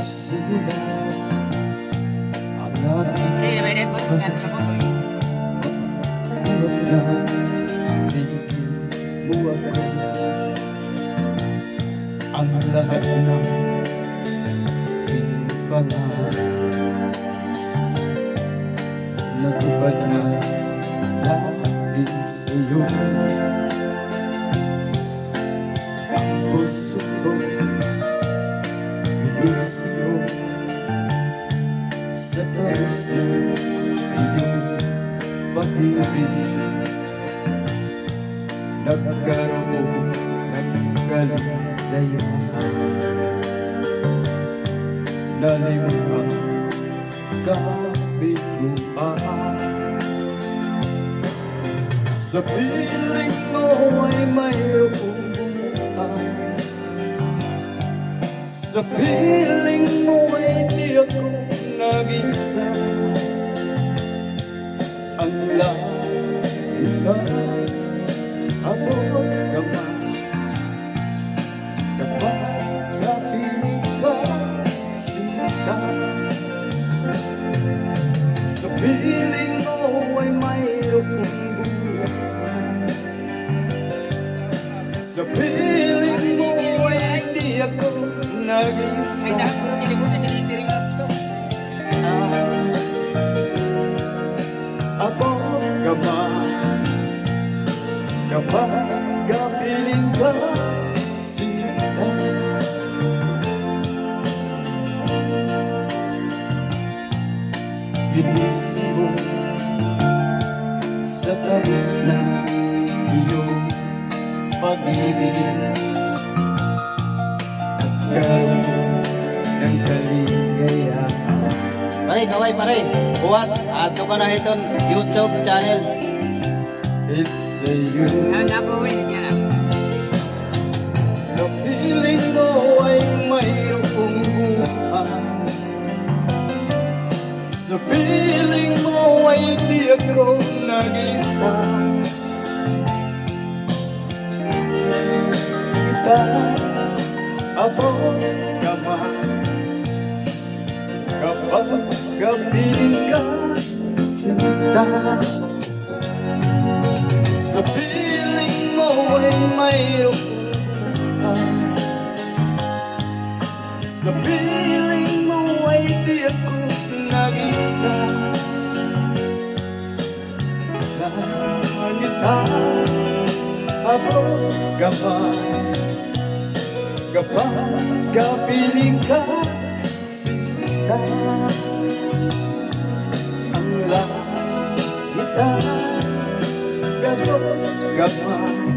simula Ang ating Eh, may net po nga sa po. Hirap na Bigyan mo ako Ang lahat ng Pinpangarap Natupad na Dahil sa'yo Sa taas ng iyong pag-ibig Nagkaroon ng kaligayahan Nalimang kabiguan Sa piling mo ay bumuhan Sa piling mo ay di ako nag-isa. Ang lahat ako naman Kapag kapiling ka sinta Sa piling mo ay mayroong buhay. Sa piling mo ay hindi ako Ay, nag-isa dahil po tinibutan sa isiring lang Bilis mo sa tamis na iyong pag-ibig Nagkaroon ng kaligayahan Pare, kaway pare. Buwas, ato ka na iton YouTube channel. It's a you Yan na po, eh. Piling mo ay di ako nag-isa. Kita ako naman Kapag kapiling ka sinta. Sa piling mo ay mayroong Sa piling mo ay di ako Ako kapag Kapag kapiling ka sinta Ang langita Kapag kapag